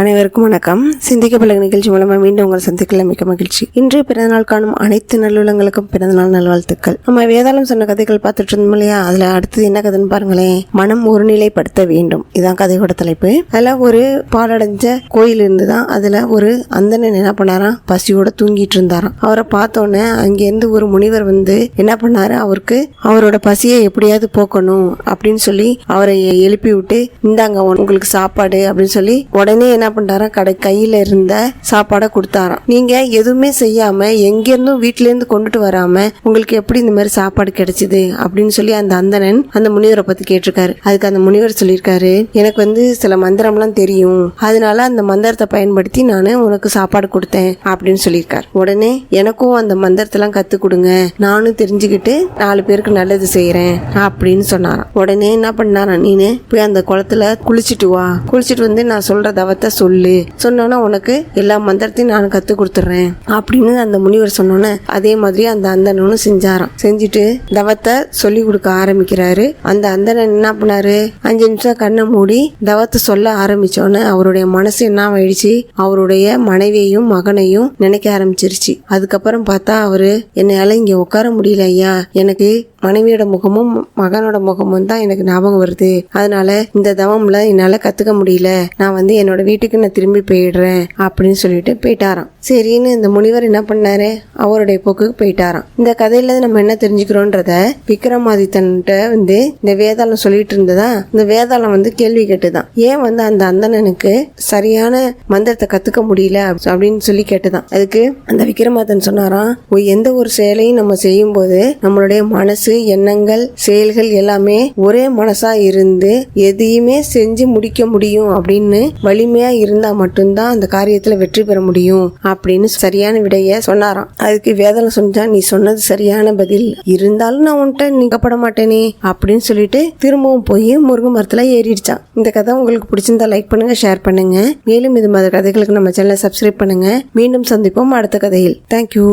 அனைவருக்கும் வணக்கம். சிந்திக்க பழக நிகழ்ச்சி மூலமாக மீண்டும் உங்களை சந்திக்கல மிக்க மகிழ்ச்சி. இன்றைய பிறந்தநாள் காணும் அனைத்து நல்லுள்ளங்களுக்கும் பிறந்தநாள் நல்வாழ்த்துக்கள். நம்ம வேதாளம் சொன்ன கதைகள் பார்த்துட்டு இருந்தோம் இல்லையா? அதுல அடுத்தது என்ன கதைன்னு பாருங்களேன். மனம் ஒருநிலைப்படுத்த வேண்டும். இதுதான் கதையோட தலைப்பு. அதில் ஒரு பாலடைஞ்ச கோயில் இருந்துதான் அதுல ஒரு அந்தணன் என்ன பண்ணாராம்? பசியோட தூங்கிட்டு இருந்தாராம். அவரை பார்த்தோன்னே அங்கேருந்து ஒரு முனிவர் வந்து என்ன பண்ணாரு? அவருக்கு அவரோட பசியை எப்படியாவது போக்கணும் அப்படின்னு சொல்லி அவரை எழுப்பி விட்டு இந்தாங்க உங்களுக்கு சாப்பாடு அப்படின்னு சொல்லி உடனே என்ன பண்றாராம் கடை கையில் இருந்த சாப்பாடை கொடுத்தாராம். நீங்கள் எதுவுமே செய்யாமல் எங்கேருந்தும் வீட்டிலேருந்து கொண்டுட்டு வராமல் உங்களுக்கு எப்படி இந்த மாதிரி சாப்பாடு கிடைச்சிது அப்படின்னு சொல்லி அந்த அந்தணன் அந்த முனிவரை பற்றி கேட்டிருக்காரு. அதுக்கு அந்த முனிவர் சொல்லியிருக்காரு எனக்கு வந்து சில மந்திரம்லாம் தெரியும். அதனால அந்த மந்திரத்தை பயன்படுத்தி நான் உனக்கு சாப்பாடு கொடுத்தேன் அப்படின்னு சொல்லியிருக்காரு. உடனே எனக்கும் அந்த மந்திரத்தெல்லாம் கற்றுக் கொடுங்க. நானும் தெரிஞ்சுக்கிட்டு நாலு பேருக்கு நல்லது செய்கிறேன் அப்படின்னு சொன்னாராம். உடனே என்ன பண்ணாராம் நீனு போய் அந்த குளத்துல குளிச்சுட்டு வா. குளிச்சுட்டு வந்து நான் சொல்கிற தவத்தை சொல்லு. சொன்னோன்னா உனக்கு எல்லா மந்திரத்தையும் நான் கத்து கொடுத்துட்றேன். அப்படின்னு அந்த முனிவர் சொன்னோன்னே அதே மாதிரி அந்த அந்தனும் செஞ்சாராம். செஞ்சுட்டு தவத்தை சொல்லி கொடுக்க ஆரம்பிக்கிறாரு. அந்த அந்தனன் என்ன பண்ணாரு? அஞ்சு நிமிஷம் கண்ணை மூடி தவத்தை சொல்ல ஆரம்பிச்சோன்னே அவருடைய மனசு என்ன ஆயிடுச்சு? அவருடைய மனைவியையும் மகனையும் நினைக்க ஆரம்பிச்சிருச்சு. அதுக்கப்புறம் பார்த்தா அவரு என்னால இங்க உட்கார முடியல ஐயா. எனக்கு மனைவியோட முகமும் மகனோட முகமும் தான் எனக்கு ஞாபகம் வருது. அதனால இந்த தவம்ல என்னால கத்துக்க முடியல. நான் வந்து என்னோட வீட்டுக்கு நான் திரும்பி போயிடுறேன் அப்படின்னு சொல்லிட்டு போயிட்டாராம். சரின்னு இந்த முனிவர் என்ன பண்ணாரு? அவருடைய போக்குக்கு போயிட்டாராம். இந்த கதையில நம்ம என்ன தெரிஞ்சுக்கிறோன்றத விக்ரமாதித்தன்ட்ட வந்து இந்த வேதாளம் சொல்லிட்டு இருந்ததா? இந்த வேதாளம் வந்து கேள்வி கேட்டுதான். ஏன் வந்து அந்த அந்தணனுக்கு சரியான மந்திரத்தை கத்துக்க முடியல அப்படின்னு சொல்லி கேட்டுதான். அதுக்கு அந்த விக்ரமாதன் சொன்னாராம் எந்த ஒரு செயலையும் நம்ம செய்யும் போது நம்மளுடைய மனசு மனசு எண்ணங்கள் செயல்கள் எல்லாமே ஒரே மனசா இருந்து எதையுமே செஞ்சு முடிக்க முடியும் அப்படின்னு வலிமையா இருந்தா மட்டும்தான் அந்த காரியத்துல வெற்றி பெற முடியும் அப்படின்னு சரியான விடைய சொன்னாராம். அதுக்கு வேதனை சொன்னா நீ சொன்னது சரியான பதில். இருந்தாலும் நான் உன்கிட்ட நீக்கப்பட மாட்டேனே அப்படின்னு சொல்லிட்டு திரும்பவும் போய் முருங்கை மரத்துல ஏறிடுச்சான் இந்த கதை உங்களுக்கு பிடிச்சிருந்தா லைக் பண்ணுங்க ஷேர் பண்ணுங்க. மேலும் இது மாதிரி கதைகளுக்கு நம்ம சேனலை சப்ஸ்கிரைப் பண்ணுங்க. மீண்டும் சந்திப்போம் அடுத்த கதையில். தேங்க்யூ